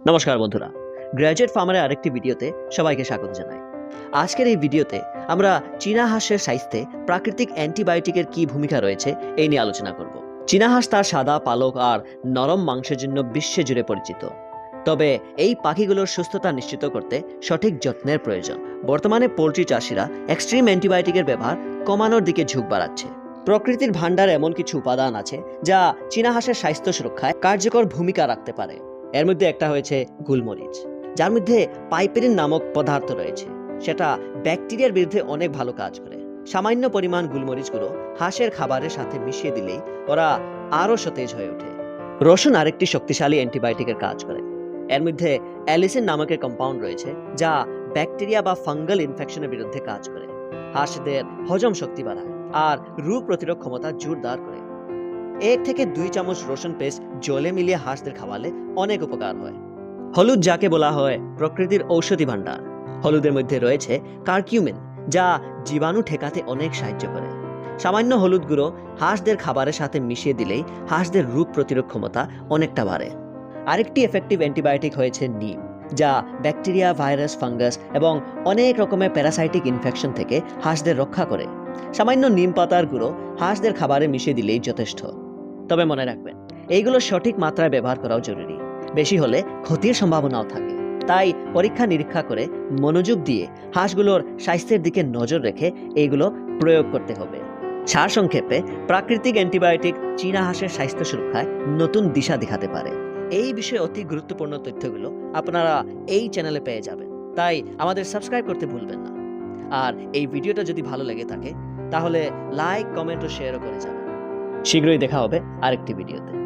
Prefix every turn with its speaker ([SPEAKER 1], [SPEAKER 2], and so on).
[SPEAKER 1] নমস্কার বন্ধুরা। গ্র্যাজুয়েট ফার্মারের আরেকটি ভিডিওতে সবাইকে স্বাগত জানাই। আজকের এই ভিডিওতে আমরা চীনা হাঁসের স্বাস্থ্যে প্রাকৃতিক অ্যান্টিবায়োটিকের কি ভূমিকা রয়েছে এই নিয়ে আলোচনা করব। চীনা হাঁস তার সাদা, পালক আর নরম মাংসের জন্য বিশ্বে জুড়ে পরিচিত। তবে এই পাখিগুলোর সুস্থতা নিশ্চিত করতে সঠিক যত্নের প্রয়োজন। বর্তমানে পোলট্রি চাষিরা এক্সট্রিম অ্যান্টিবায়োটিকের ব্যবহার কমানোর দিকে ঝুঁক বাড়াচ্ছে। প্রকৃতির ভাণ্ডার এমন কিছু উপাদান আছে যা চীনা হাঁসের স্বাস্থ্য সুরক্ষায় কার্যকর ভূমিকা রাখতে পারে। এর মধ্যে একটা হয়েছে গুলমরিচ, যার মধ্যে পাইপেরিন নামক পদার্থ রয়েছে। সেটা ব্যাকটেরিয়ার বিরুদ্ধে অনেক ভালো কাজ করে। সামান্য পরিমাণ গুলমরিচগুলো হাঁসের খাবারের সাথে মিশিয়ে দিলেই ওরা আরও সতেজ হয়ে ওঠে। রসুন আরেকটি শক্তিশালী অ্যান্টিবায়োটিকের কাজ করে। এর মধ্যে অ্যালিসিন নামক কম্পাউন্ড রয়েছে, যা ব্যাকটেরিয়া বা ফাঙ্গাল ইনফেকশনের বিরুদ্ধে কাজ করে। হাঁসদের হজম শক্তি বাড়ায় আর রোগ প্রতিরোধ ক্ষমতা জোরদার করে। এক থেকে দুই চামচ রসুন পেস্ট জলে মিলিয়ে হাঁসদের খাওয়ালে অনেক উপকার হয়। হলুদ যাকে বলা হয়, প্রকৃতির ঔষধি ভাণ্ডার। হলুদের মধ্যে রয়েছে কার্কিউমিন, যা জীবাণু ঠেকাতে অনেক সাহায্য করে। সামান্য হলুদ গুঁড়ো হাঁসদের খাবারের সাথে মিশিয়ে দিলেই হাঁসদের রোগ প্রতিরোধ ক্ষমতা অনেকটা বাড়ে। আরেকটি এফেক্টিভ অ্যান্টিবায়োটিক হয়েছে নিম, যা ব্যাকটেরিয়া ভাইরাস ফাঙ্গাস এবং অনেক রকমের প্যারাসাইটিক ইনফেকশন থেকে হাঁসদের রক্ষা করে। সামান্য নিম পাতার গুঁড়ো হাঁসদের খাবারে মিশিয়ে দিলেই যথেষ্ট। তবে মনে রাখবেন, এইগুলো সঠিক মাত্রায় ব্যবহার করাও জরুরি। বেশি হলে ক্ষতির সম্ভাবনাও থাকে। তাই পরীক্ষা নিরীক্ষা করে মনোযোগ দিয়ে হাঁসগুলোর স্বাস্থ্যের দিকে নজর রেখে এইগুলো প্রয়োগ করতে হবে। সারসংক্ষেপে, প্রাকৃতিক অ্যান্টিবায়োটিক চীনা হাঁসের স্বাস্থ্য সুরক্ষায় নতুন দিশা দেখাতে পারে। এই বিষয়ে অতি গুরুত্বপূর্ণ তথ্যগুলো আপনারা এই চ্যানেলে পেয়ে যাবেন। তাই আমাদের সাবস্ক্রাইব করতে ভুলবেন না। আর এই ভিডিওটা যদি ভালো লেগে থাকে, তাহলে লাইক, কমেন্ট ও শেয়ারও করে যাবেন। শীঘ্রই দেখা হবে আরেকটি ভিডিওতে।